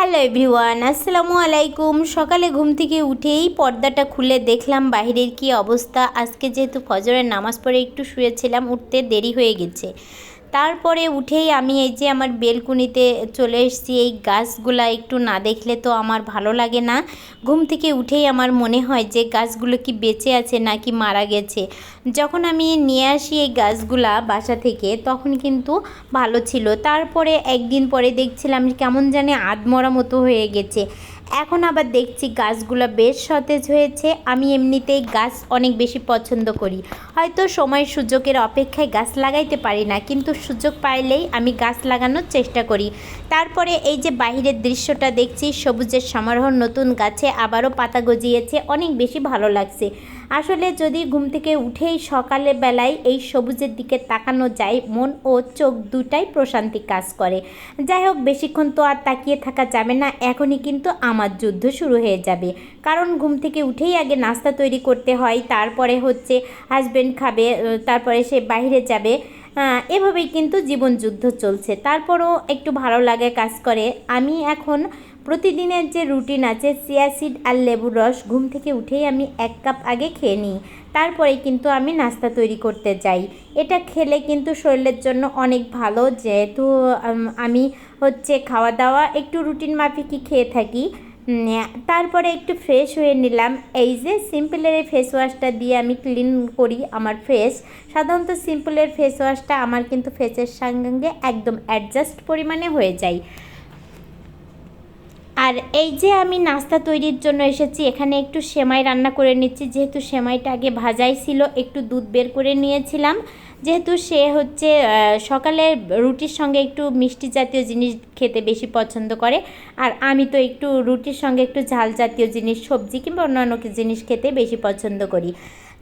Hello everyone, আসসালামু আলাইকুম। সকালে ঘুম থেকে উঠেই পর্দাটা খুলে দেখলাম বাহিরের কি অবস্থা। আজকে যেহেতু ফজরের নামাজ পড়ে একটু শুয়েছিলাম, উঠতে দেরি হয়ে গেছে। তারপরে উঠেই আমি এই যে আমার বেলকুনিতে চলে এসেছি, এই গাছগুলা একটু না দেখলে তো আমার ভালো লাগে না। ঘুম থেকে উঠেই আমার মনে হয় যে গাছগুলো কি বেঁচে আছে নাকি মারা গেছে। যখন আমি নিয়ে আসি এই গাছগুলা বাসা থেকে, তখন কিন্তু ভালো ছিল। তারপরে একদিন পরে দেখছিলাম কেমন জানি আধমরা মতো হয়ে গেছে। এখন আবার দেখছি গাছগুলো বেশ সতেজ হয়েছে। আমি এমনিতেই গাছ অনেক বেশি পছন্দ করি। হয়তো সময় সুযোগের অপেক্ষায় গাছ লাগাইতে পারি না, কিন্তু সুযোগ পাইলেই আমি গাছ লাগানোর চেষ্টা করি। তারপরে এই যে বাহিরের দৃশ্যটা দেখছি, সবুজের সমারোহ, নতুন গাছে আবারও পাতা গজিয়েছে, অনেক বেশি ভালো লাগছে। আসলে যদি ঘুম থেকে উঠেই সকালে বেলায় এই সবুজের দিকে তাকানো যায়, মন ও চোখ দুটাই প্রশান্তি কাজ করে। যাই হোক, বেশিক্ষণ তো আর তাকিয়ে থাকা যাবে না, এখনই কিন্তু আমার যুদ্ধ শুরু হয়ে যাবে। কারণ ঘুম থেকে উঠেই আগে নাস্তা তৈরি করতে হয়, তারপরে হচ্ছে হাজব্যান্ড খাবে তারপরে সে বাইরে যাবে। এভাবেই কিন্তু জীবন যুদ্ধ চলছে। তারপরও একটু ভালো লাগে কাজ করে। আমি এখন প্রতিদিনের যে রুটিন আছে সিয়াসিড আর লেবুর রস, ঘুম থেকে উঠেই আমি এক কাপ আগে খেয়ে নিই। তারপরে কিন্তু আমি নাস্তা তৈরি করতে যাই। এটা খেলে কিন্তু শরীরের জন্য অনেক ভালো। যেহেতু আমি হচ্ছে খাওয়া দাওয়া একটু রুটিন মাফিকই খেয়ে থাকি। তারপরে একটু ফ্রেশ হয়ে নিলাম। এই যে সিম্পলের এই ফেস দিয়ে আমি ক্লিন করি আমার ফেস সাধারণত সিম্পলের ফেস ওয়াশটা আমার কিন্তু ফেসের সঙ্গে একদম অ্যাডজাস্ট পরিমাণে হয়ে যায়। আর এই যে আমি নাস্তা তৈরির জন্য এসেছি, এখানে একটু সেমাই রান্না করে নিচ্ছি। যেহেতু সেমাইটা আগে ভাজাই ছিল, একটু দুধ বের করে নিয়েছিলাম। যেহেতু সে হচ্ছে সকালে রুটির সঙ্গে একটু মিষ্টি জাতীয় জিনিস খেতে বেশি পছন্দ করে। আর আমি তো একটু রুটির সঙ্গে একটু ঝাল জাতীয় জিনিস, সবজি কিংবা অন্যান্য জিনিস খেতে বেশি পছন্দ করি।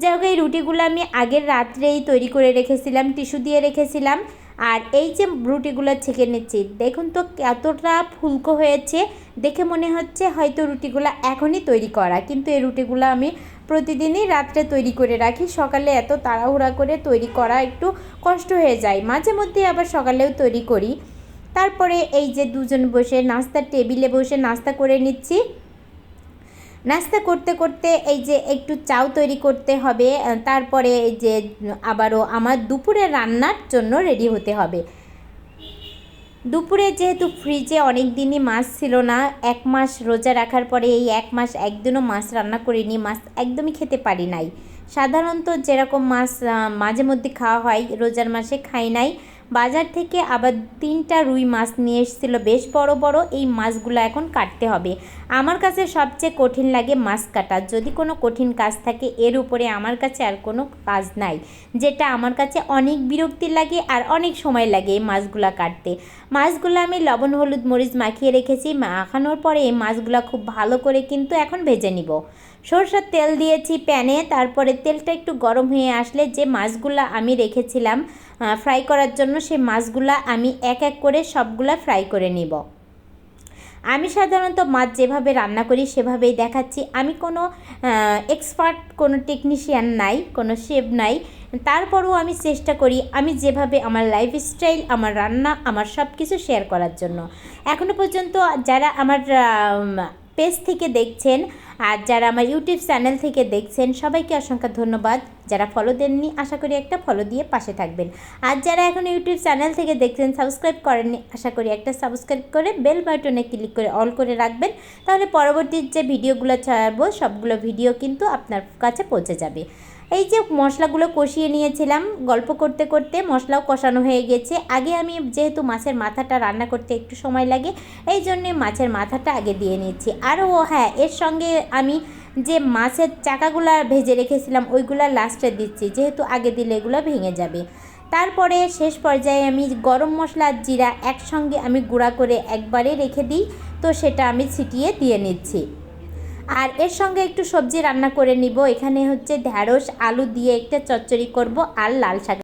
যাই হোক, এই রুটিগুলো আমি আগের রাত্রেই তৈরি করে রেখেছিলাম, টিস্যু দিয়ে রেখেছিলাম। আর এই যে রুটিগুলো ছেঁকে নিচ্ছি, দেখুন তো কতটা ফুলকো হয়েছে, দেখে মনে হচ্ছে হয়তো রুটিগুলো এখনই তৈরি করা। কিন্তু এই রুটিগুলো আমি প্রতিদিনই রাত্রে তৈরি করে রাখি, সকালে এত তাড়াহুড়া করে তৈরি করা একটু কষ্ট হয়ে যায়। মাঝে মধ্যে আবার সকালেও তৈরি করি। তারপরে এই যে দুজন বসে নাস্তার টেবিলে বসে নাস্তা করে নিচ্ছি। নাস্তা করতে করতে এই যে একটু চাও তৈরি করতে হবে তারপরে এই যে আবারও আমার দুপুরে রান্নার জন্য রেডি হতে হবে। দুপুরে যেহেতু ফ্রিজে অনেক দিনই মাছ ছিল না, এক মাস রোজা রাখার পরে এই এক মাস একদিনও মাছ রান্না করিনি, মাছ একদমই খেতে পারি নাই। সাধারণত যেরকম মাছ মাঝে মধ্যে খাওয়া হয়, রোজার মাসে খাই নাই। বাজার থেকে আবার তিনটা রুই মাছ নিয়ে এসেছিল। বেশ বড় বড় এই মাছগুলো এখন কাটতে হবে। আমার কাছে সবচেয়ে কঠিন লাগে মাছ কাটা। যদি কোনো কঠিন কাজ থাকে, এর উপরে আমার কাছে আর কোনো কাজ নাই। যেটা আমার কাছে অনেক বিরক্তি লাগে আর অনেক সময় লাগে এই মাছগুলো কাটতে। মাছগুলো আমি লবণ, হলুদ, মরিচ মাখিয়ে রেখেছি। মাখানোর পরে এই মাছগুলো খুব ভালো করে কিন্তু এখন ভেজে নিব। সরষের তেল দিয়েছি প্যানে, তারপরে তেলটা একটু গরম হয়ে আসলে যে মাছগুলো আমি রেখেছিলাম ফ্রাই করার জন্য সেই মাছগুলা আমি এক এক করে সবগুলা ফ্রাই করে নিব। আমি সাধারণত মাছ যেভাবে রান্না করি সেভাবেই দেখাচ্ছি। আমি কোনো এক্সপার্ট কোনো টেকনিশিয়ান নাই, কোনো শেফ নাই। তারপরও আমি চেষ্টা করি আমি যেভাবে আমার লাইফস্টাইল আমার রান্না, আমার সব কিছু শেয়ার করার জন্য। এখনও পর্যন্ত যারা আমার পেজ থেকে দেখছেন আর যারা আমার ইউটিউব চ্যানেল থেকে দেখছেন, সবাইকে অসংখ্য ধন্যবাদ। যারা ফলো দেননি, আশা করি একটা ফলো দিয়ে পাশে থাকবেন। আর যারা এখন ইউটিউব চ্যানেল থেকে দেখছেন সাবস্ক্রাইব করেননি, আশা করি একটা সাবস্ক্রাইব করে বেল বাটনে ক্লিক করে অল করে রাখবেন। তাহলে পরবর্তী যে ভিডিওগুলো ছাড়বো, সবগুলো ভিডিও কিন্তু আপনার কাছে পৌঁছে যাবে। এই যে মশলাগুলো কষিয়ে নিয়েছিলাম, গল্প করতে করতে মশলাও কষানো হয়ে গেছে। আগে আমি যেহেতু মাছের মাথাটা রান্না করতে একটু সময় লাগে, এই জন্যে মাছের মাথাটা আগে দিয়ে নিচ্ছি আর ও হ্যাঁ এর সঙ্গে আমি যে মাছের চাকাগুলো ভেজে রেখেছিলাম, ওইগুলো লাস্টে দিচ্ছি, যেহেতু আগে দিলে এগুলো ভেঙে যাবে। তারপরে শেষ পর্যায়ে আমি গরম মশলা জিরা একসঙ্গে আমি গুঁড়া করে একবারে রেখে দিই, তো সেটা আমি ছিটিয়ে দিয়ে নিচ্ছি। আর এর সঙ্গে একটু সবজি রান্না করে নিব। এখানে হচ্ছে ঢ্যাঁড়স আলু দিয়ে একটা চচ্চড়ি করব আর লাল শাক।